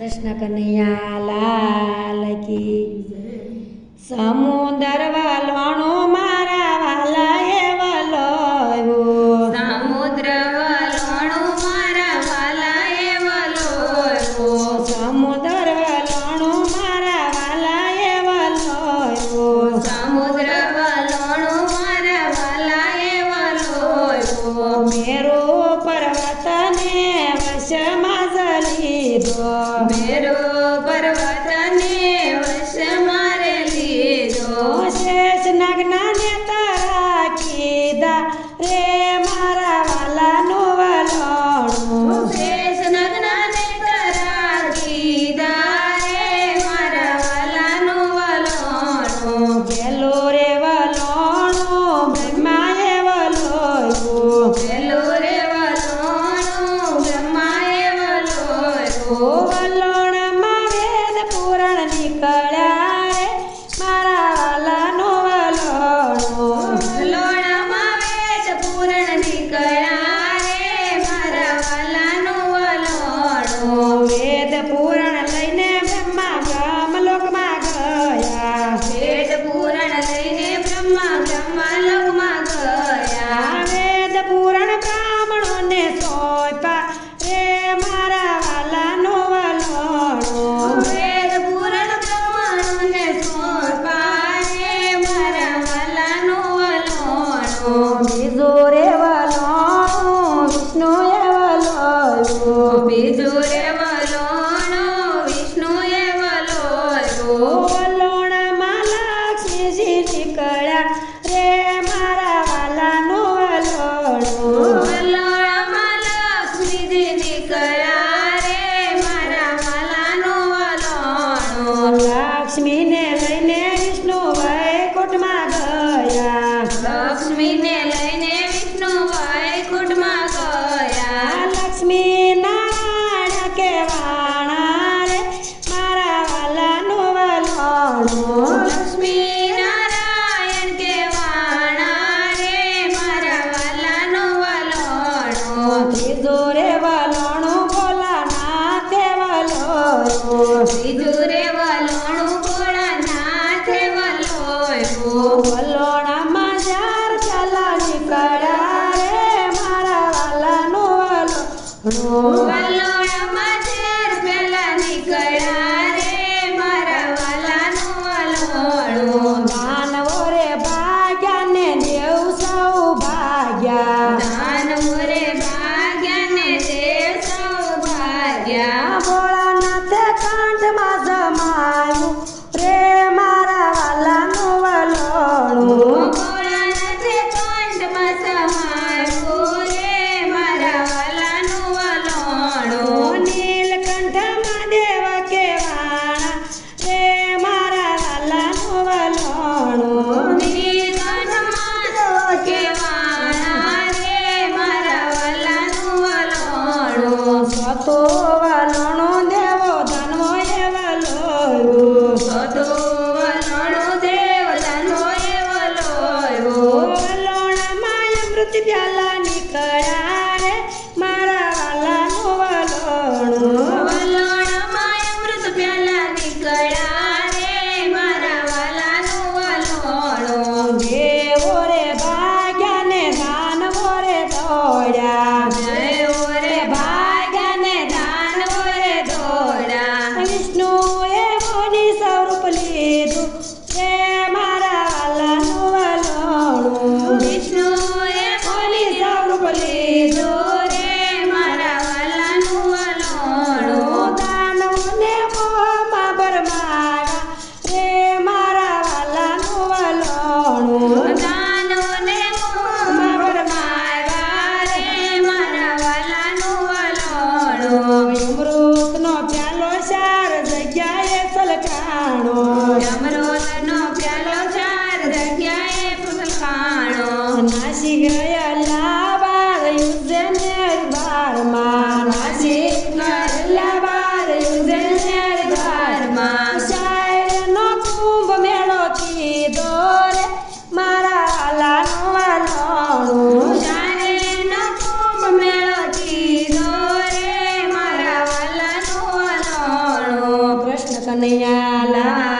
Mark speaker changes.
Speaker 1: કૃષ્ણ કનૈયા લાલ કી સમુદર વલણો મારા વાલા એ વલોયો
Speaker 2: સમુદ્ર વલણો મારા વાલા એ વલોયો
Speaker 1: સમુદ્ર વલણો મારા વાલા એ વલોયો
Speaker 2: સમુદ્ર વલણો મારા વાલા એ વલોયો
Speaker 1: મેરો પર્વતને વશમાં જલી લીધો
Speaker 2: મેરો પર્વતને વશ મારે લીધો
Speaker 1: શેષ
Speaker 2: નાગના ને તારા કીધા રે
Speaker 1: for મુકુટમાં ગયા લક્ષ્મીને Senhor. little કનૈયા લાલ કી